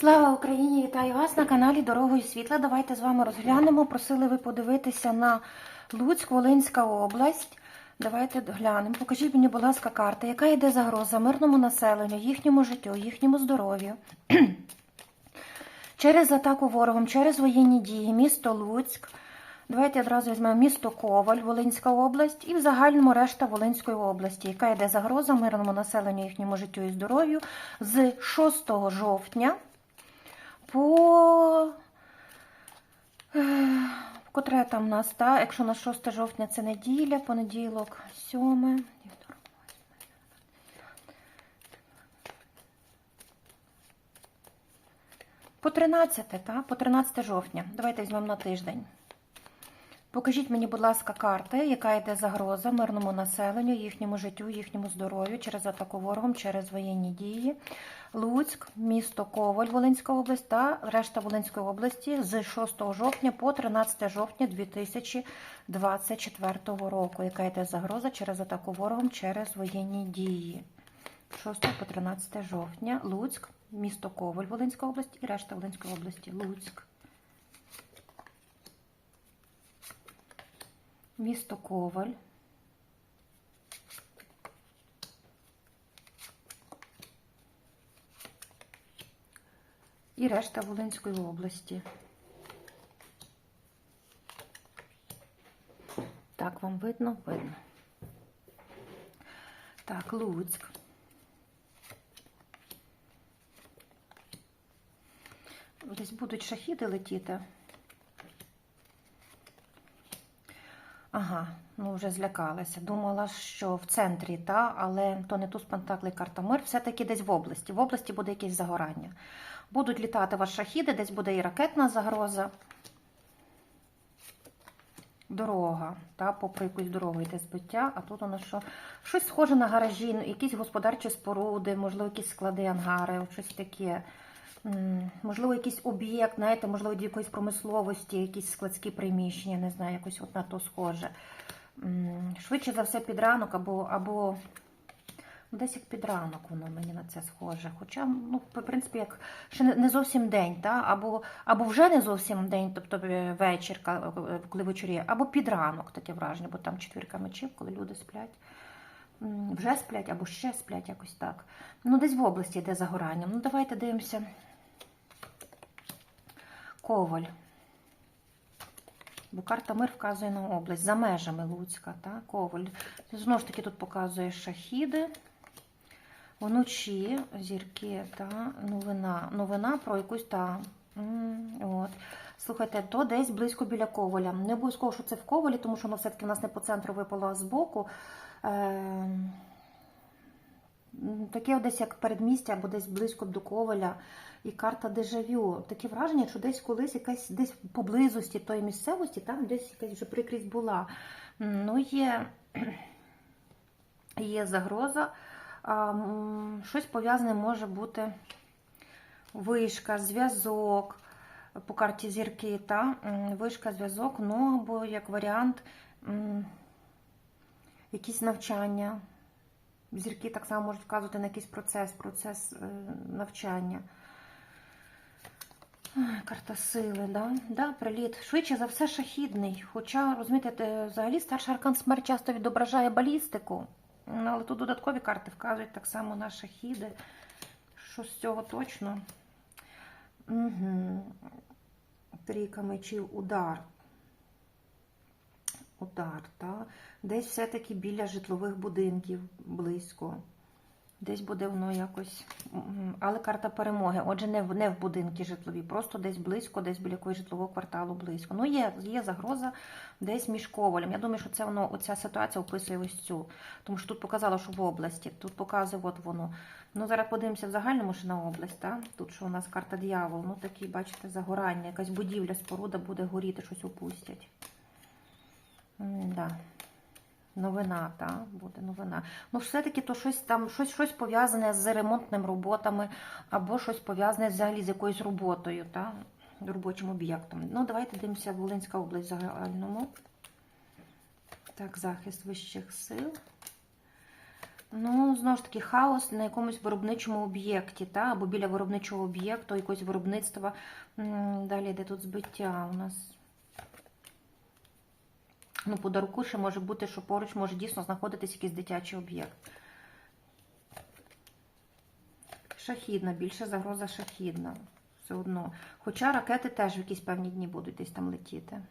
Слава Україні! Вітаю вас на каналі Дорогою світла. Давайте з вами розглянемо. Просили ви подивитися на Луцьк, Волинська область. Давайте глянемо. Покажіть мені, будь ласка, карта, яка йде загроза мирному населенню, їхньому життю, їхньому здоров'ю. через атаку ворогом, через воєнні дії, місто Луцьк. Давайте одразу візьмемо місто Коваль, Волинська область, і в загальному решта Волинської області, яка йде загроза мирному населенню, їхньому життю і здоров'ю з 6 жовтня по. е, Котре там у нас, та? якщо на 6 жовтня це неділя, понеділок, 7. По 13, та? по 13 жовтня. Давайте візьмемо на тиждень. Покажіть мені, будь ласка, карти, яка йде загроза мирному населенню, їхньому життю, їхньому здоров'ю через атаку ворогом, через воєнні дії. Луцьк, місто Коваль, Волинська область та решта Волинської області з 6 жовтня по 13 жовтня 2024 року. Яка йде загроза через атаку ворогом, через воєнні дії. 6 по 13 жовтня. Луцьк, місто Коваль, Волинська область і решта Волинської області. Луцьк. Місто Коваль. І решта Волинської області. Так, вам видно? Видно. Так, Луцьк. Десь будуть шахіди летіти. Ага, ну вже злякалася. Думала, що в центрі, та, але то не туз Пентаклей карта мир, все-таки десь в області. В області буде якесь загорання. Будуть літати ваші шахіди, десь буде і ракетна загроза. Дорога, та, попри якусь дорогу йде збиття, а тут нас що? Щось схоже на гаражі, ну, якісь господарчі споруди, можливо, якісь склади, ангари, щось таке. Можливо, якийсь об'єкт, знаєте, можливо, до якоїсь промисловості, якісь складські приміщення, не знаю, якось от на то схоже. Швидше за все під ранок або, або десь як під ранок воно мені на це схоже. Хоча, ну, в принципі, як ще не- зовсім день, та? або, або вже не зовсім день, тобто е, вечір, е, коли вечоріє, або під ранок таке враження, бо там четвірка мечів, коли люди сплять. Вже сплять або ще сплять, якось так. Ну, десь в області йде загорання. Ну, давайте дивимося. Коваль. Бо карта мир вказує на область за межами Луцька. Та? Коваль. Знову ж таки, тут показує шахіди. Вночі зірки та новина. Новина про якусь та. От. Слухайте, то десь близько біля Коваля. Не обов'язково, що це в Ковалі, тому що воно все-таки в нас не по центру випало а збоку. Е, Таке десь як передмістя або десь близько до Коваля і карта дежавю. Таке враження, що десь колись якась десь поблизості тої місцевості, там десь якась вже прикрість була. Ну, є, є загроза. А, Щось пов'язане може бути вишка, зв'язок по карті зірки, та вишка, зв'язок, ну або як варіант якісь навчання. Зірки так само можуть вказувати на якийсь процес, процес е, навчання. Карта сили, да? Да, приліт. Швидше за все шахідний. Хоча, розумієте, взагалі старший аркан смерть часто відображає балістику. Ну, Але тут додаткові карти вказують так само на шахіди. Що з цього точно? Угу. Трійка мечів, удар. Удар, так. Десь все-таки біля житлових будинків близько. Десь буде воно якось. Але карта перемоги. Отже, не в, не в будинки житлові, просто десь близько, десь біля якогось житлового кварталу близько. Ну, є, є загроза десь між ковалем. Я думаю, що це воно, оця ситуація описує ось цю. Тому що тут показало, що в області. Тут показує, от воно. Ну, зараз подивимося в загальному ще на область. Так? Тут що у нас карта дьявол. Ну, такі, бачите, загорання, якась будівля, споруда буде горіти, щось опустять. М, Да. Новина, так, буде новина. Ну, все-таки то щось там, щось, щось пов'язане з ремонтними роботами, або щось пов'язане взагалі з якоюсь роботою, так, робочим об'єктом. Ну, давайте дивимося Волинська область загальному. Так, захист вищих сил. Ну, знову ж таки, хаос на якомусь виробничому об'єкті, та? або біля виробничого об'єкту, якогось виробництва. Далі йде тут збиття у нас. Ну, по ще може бути, що поруч може дійсно знаходитись якийсь дитячий об'єкт. Шахідна, більше загроза шахідна. Все одно. Хоча ракети теж в якісь певні дні будуть десь там летіти.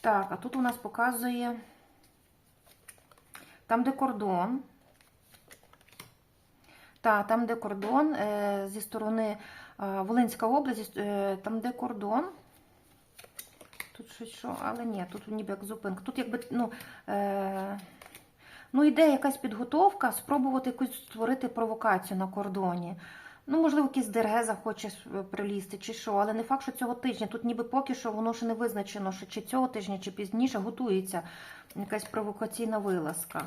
Так, а тут у нас показує там, де кордон. Так, там, де кордон, е, зі сторони Волинська область, е, там, де кордон. Тут щось що, але ні, тут ніби як зупинка. Тут якби, ну, е, ну, йде якась підготовка, спробувати якусь створити провокацію на кордоні. Ну, можливо, якийсь дерге захоче е, прилізти, чи що, але не факт, що цього тижня. Тут ніби поки що воно ще не визначено, що чи цього тижня, чи пізніше готується якась провокаційна вилазка.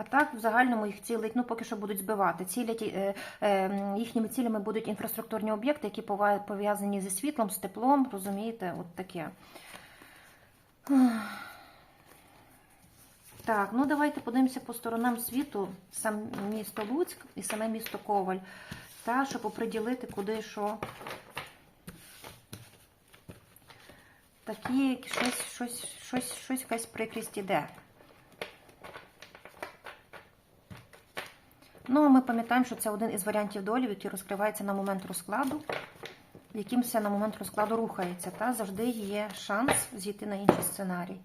А так, в загальному їх цілить, ну поки що будуть збивати. Цілять, е, е, їхніми цілями будуть інфраструктурні об'єкти, які пов'язані зі світлом, з теплом, розумієте, от таке. Так, ну давайте подивимося по сторонам світу, сам місто Луцьк і саме місто Коваль, та, щоб оприділити, куди що. Такі щось, щось, щось, щось якась прикрість іде. Ну, ми пам'ятаємо, що це один із варіантів долі, який розкривається на момент розкладу, яким все на момент розкладу рухається. Та завжди є шанс зійти на інший сценарій.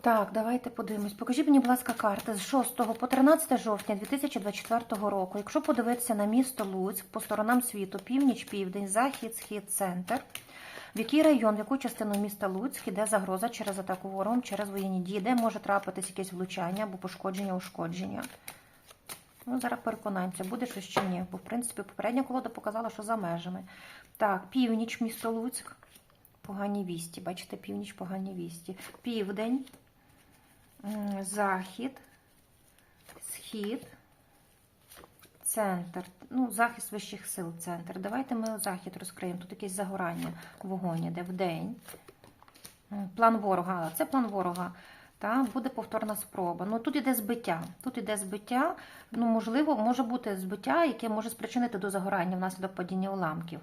Так, давайте подивимось. Покажіть мені, будь ласка, карти з 6 по 13 жовтня 2024 року. Якщо подивитися на місто Луцьк по сторонам світу, північ, південь, захід, схід, центр. В який район, в яку частину міста Луцьк іде загроза через атаку ворогом, через воєнні дії, де може трапитись якесь влучання або пошкодження, ушкодження. Ну, зараз переконаємося, буде щось чи ні. Бо, в принципі, попередня колода показала, що за межами. Так, північ, місто Луцьк. Погані вісті. Бачите, північ, погані вісті. Південь, захід, схід, центр. Ну, захист вищих сил, центр. Давайте ми захід розкриємо. Тут якесь загорання, вогонь іде в день. М, План ворога. Це план ворога. Та, буде повторна спроба. Ну тут іде збиття. Тут іде збиття. Ну, можливо, може бути збиття, яке може спричинити до загорання внаслідок падіння уламків.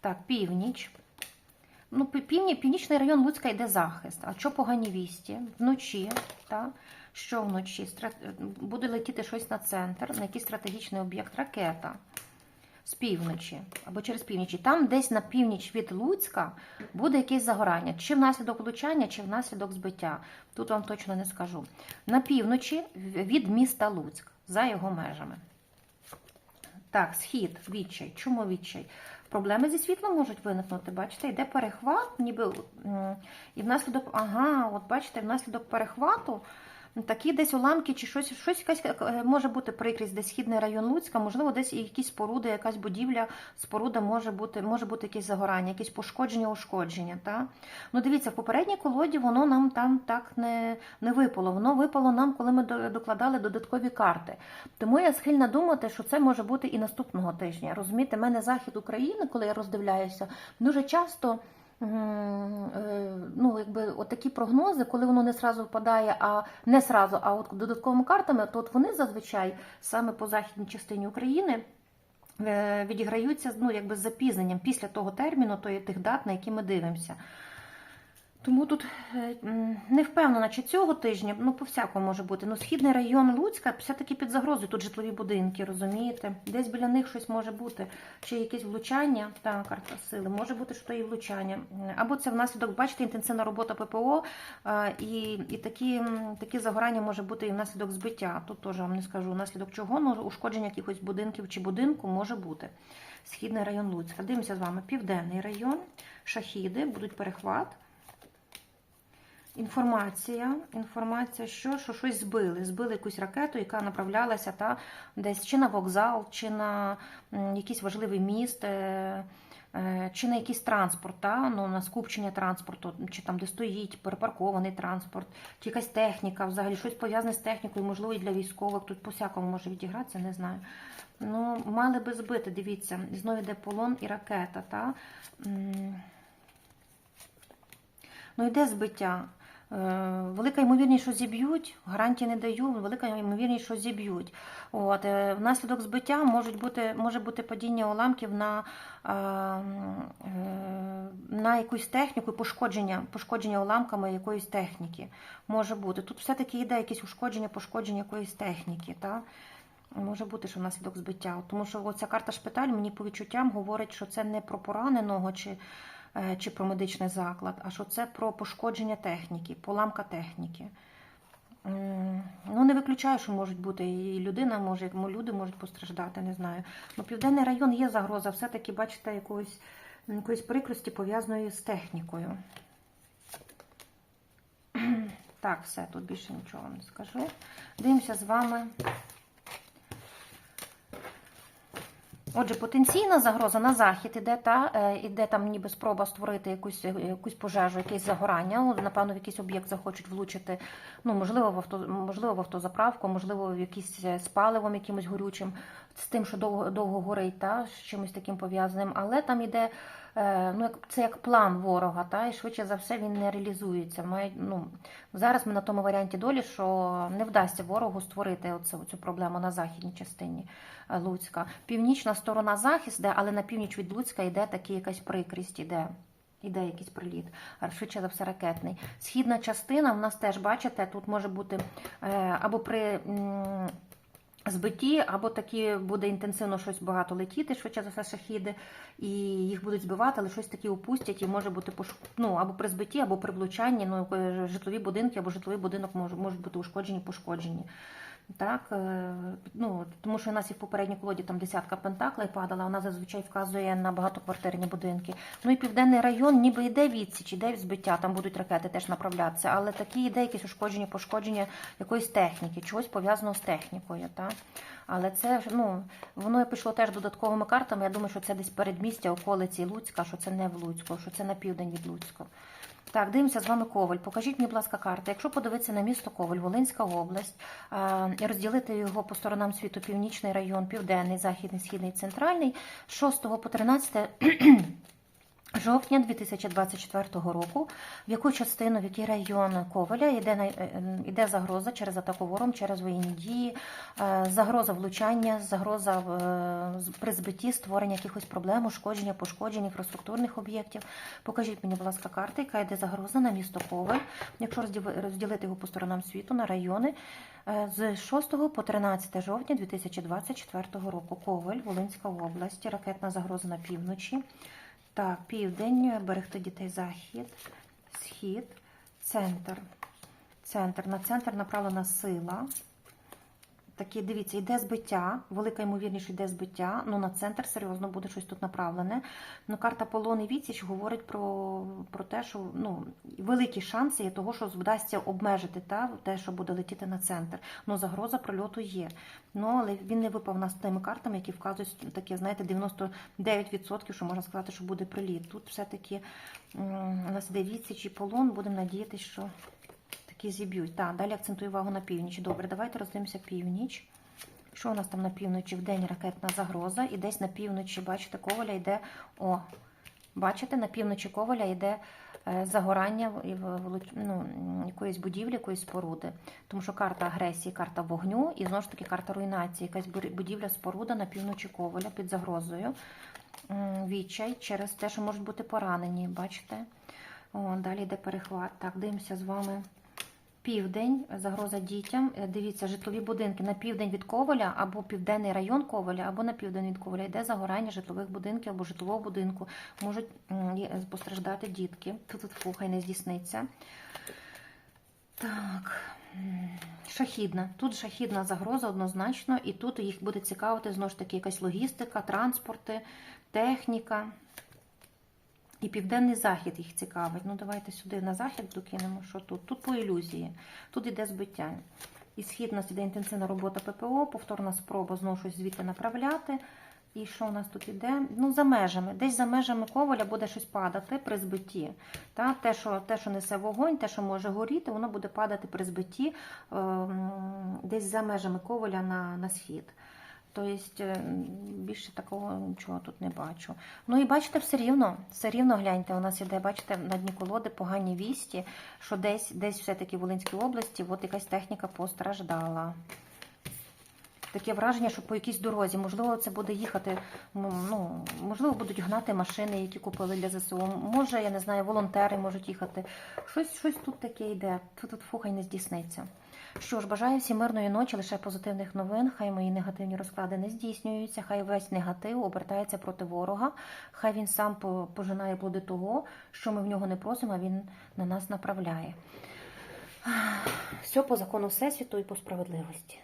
Так, північ. Ну, півні, північний район Луцька йде захист. А що погані вісті? Вночі, та? що вночі? Стра- Буде летіти щось на центр, на якийсь стратегічний об'єкт, ракета з півночі або через північі. Там десь на північ від Луцька буде якесь загорання, чи внаслідок влучання, чи внаслідок збиття. Тут вам точно не скажу. На півночі від міста Луцьк, за його межами. Так, схід, відчай. Чому відчай? Проблеми зі світлом можуть виникнути. Бачите, йде перехват, ніби і внаслідок, ага, от бачите, внаслідок перехвату такі десь уламки чи щось, щось якась е, може бути прикрість, десь східний район Луцька, можливо, десь якісь споруди, якась будівля, споруда може бути, може бути якесь загорання, якесь пошкодження, ушкодження. Та? Ну, дивіться, в попередній колоді воно нам там так не, не випало. Воно випало нам, коли ми докладали додаткові карти. Тому я схильна думати, що це може бути і наступного тижня. Розумієте, мене захід України, коли я роздивляюся, дуже часто. М, е, Ну, якби от такі прогнози, коли воно не сразу впадає, а не сразу, а от додатковими картами, то от вони зазвичай саме по західній частині України е, відіграються ну, якби з запізненням після того терміну, то є тих дат, на які ми дивимося. Тому тут е, не впевнена, чи цього тижня, ну по-всякому може бути. Ну, східний район Луцька все-таки під загрозою. Тут житлові будинки, розумієте? Десь біля них щось може бути. Чи якесь влучання, та карта сили, може бути, що то і влучання. Або це внаслідок, бачите, інтенсивна робота ППО, е, і, і такі, такі загорання може бути і внаслідок збиття. Тут теж вам не скажу, внаслідок чого, ну ушкодження якихось будинків чи будинку може бути. Східний район Луцька. Дивимося з вами. Південний район, шахіди, будуть перехват. Інформація, інформація, що, що щось збили. Збили якусь ракету, яка направлялася та, десь чи на вокзал, чи на якийсь важливий міст, е, е, чи на якийсь транспорт, та, ну, на скупчення транспорту, чи там, де стоїть перепаркований транспорт, чи якась техніка, взагалі щось пов'язане з технікою, можливо, і для військових. Тут по-всякому може відігратися, не знаю. Ну, мали би збити, дивіться, знову йде полон і ракета. Та? Ну йде збиття. Е, Велика ймовірність, що зіб'ють, гарантії не даю, велика ймовірність, що зіб'ють. От, е, внаслідок збиття можуть бути, може бути падіння уламків на, е, на якусь техніку, пошкодження, пошкодження уламками якоїсь техніки. Може бути. Тут все-таки йде якесь ушкодження, пошкодження якоїсь техніки. Та? Може бути, що внаслідок збиття. Тому що оця карта шпиталь мені по відчуттям говорить, що це не про пораненого чи, чи про медичний заклад, а що це про пошкодження техніки, поламка техніки. Ну, не виключаю, що можуть бути і людина може, люди можуть постраждати, не знаю. Ну, Південний район є загроза, все-таки, бачите, якоїсь, якоїсь прикрості пов'язаної з технікою. Так, все, тут більше нічого вам не скажу. Дивимося з вами. Отже, потенційна загроза на захід іде та е, іде там ніби спроба створити якусь е, якусь пожежу, якесь загорання. Напевно, в якийсь об'єкт захочуть влучити. Ну можливо, в авто, можливо, в автозаправку, можливо, в якийсь спаливом, паливом, якимось горючим, з тим, що довго довго горить, та з чимось таким пов'язаним. Але там іде е, ну як це як план ворога, та і швидше за все він не реалізується. Має, ну зараз ми на тому варіанті долі, що не вдасться ворогу створити оцю, цю проблему на західній частині. Е, Луцька. Північна сторона захист, де, але на північ від Луцька йде такі якась прикрість, іде. Іде якийсь приліт, а швидше за все ракетний. Східна частина в нас теж, бачите, тут може бути е, або при м, збитті, або такі буде інтенсивно щось багато летіти, швидше за все шахіди, і їх будуть збивати, але щось таке упустять, і може бути пош... ну, або при збитті, або при влучанні, ну, житлові будинки, або житловий будинок можуть бути ушкоджені, пошкоджені. Так, е, ну, тому що у нас і в попередній колоді там десятка пентаклей падала, вона зазвичай вказує на багатоквартирні будинки. Ну і південний район ніби йде відсіч, іде збиття, там будуть ракети теж направлятися, але такі йде якісь ушкодження, пошкодження якоїсь техніки, чогось пов'язаного з технікою. Так? Але це ну, воно пішло теж додатковими картами. Я думаю, що це десь передмістя околиці Луцька, що це не в Луцьку, що це на південь від Луцька. Так, дивимося з вами Коваль. Покажіть мені, будь ласка, карти. Якщо подивитися на місто Коваль, Волинська область, і розділити його по сторонам світу, північний район, південний, західний, східний, центральний, з 6 по 13 жовтня 2024 року, в яку частину, в який район Коваля йде, е, йде загроза через атаку вором, через воєнні дії, е, загроза влучання, загроза е, при збитті, створення якихось проблем, ушкодження, пошкодження інфраструктурних об'єктів. Покажіть мені, будь ласка, карти, яка йде загроза на місто Коваль, якщо розділи- розділити його по сторонам світу на райони е, з 6 по 13 жовтня 2024 року. Коваль, Волинська область, ракетна загроза на півночі. Так, південь, берегти дітей захід, схід, центр. Центр. На центр направлена сила. Такі, дивіться, йде збиття, велика ймовірність, йде збиття. Ну, на центр серйозно буде щось тут направлене. Ну, карта полон і відсіч говорить про, про те, що ну, великі шанси є того, що вдасться обмежити та, те, що буде летіти на центр. Ну, загроза прольоту є. Ну, але він не випав нас тими картами, які вказують таке, знаєте, 99%, що можна сказати, що буде приліт. Тут все-таки у нас іде відсіч і полон, будемо надіятися, що такі зіб'ють. Так, далі акцентую увагу на північ. Добре, давайте роздивимося північ. Що у нас там на півночі? В день ракетна загроза. І десь на півночі, бачите, коваля йде. О, бачите, на півночі коваля йде е, загорання ну, якоїсь будівлі, якоїсь споруди. Тому що карта агресії, карта вогню і знову ж таки карта руйнації. Якась будівля, споруда на півночі коваля під загрозою. Відчай через те, що можуть бути поранені. Бачите? О, далі йде перехват. Так, дивимося з вами. Південь, загроза дітям. Е, Дивіться, житлові будинки на південь від Коваля, або південний район Коваля, або на південь від Коваля йде загорання житлових будинків або житлового будинку. Можуть постраждати дітки. Тут хай не здійсниться. Так. Шахідна. Тут шахідна загроза однозначно, і тут їх буде цікавити знову ж таки якась логістика, транспорти, техніка. І південний захід їх цікавить. Ну, давайте сюди на захід докинемо, що тут. Тут по ілюзії, тут іде збиття. І схід у іде інтенсивна робота ППО, повторна спроба знову щось звідти направляти. І що у нас тут іде? Ну, за межами. Десь за межами коваля буде щось падати при збитті. Та? Те, що, те, що несе вогонь, те, що може горіти, воно буде падати при збитті ем, десь за межами коваля на, на схід. Тобто більше такого нічого тут не бачу. Ну і бачите, все рівно, все рівно гляньте, у нас іде, бачите, на дні колоди погані вісті, що десь, десь все-таки в Волинській області от якась техніка постраждала. Таке враження, що по якійсь дорозі, можливо, це буде їхати, ну, можливо, будуть гнати машини, які купили для ЗСУ. Може, я не знаю, волонтери можуть їхати. Щось, щось тут таке йде. Тут, тут фу, хай не здійсниться. Що ж, бажаю всім мирної ночі, лише позитивних новин. Хай мої негативні розклади не здійснюються, хай весь негатив обертається проти ворога, хай він сам пожинає плоди того, що ми в нього не просимо, а він на нас направляє. Все по закону Всесвіту і по справедливості.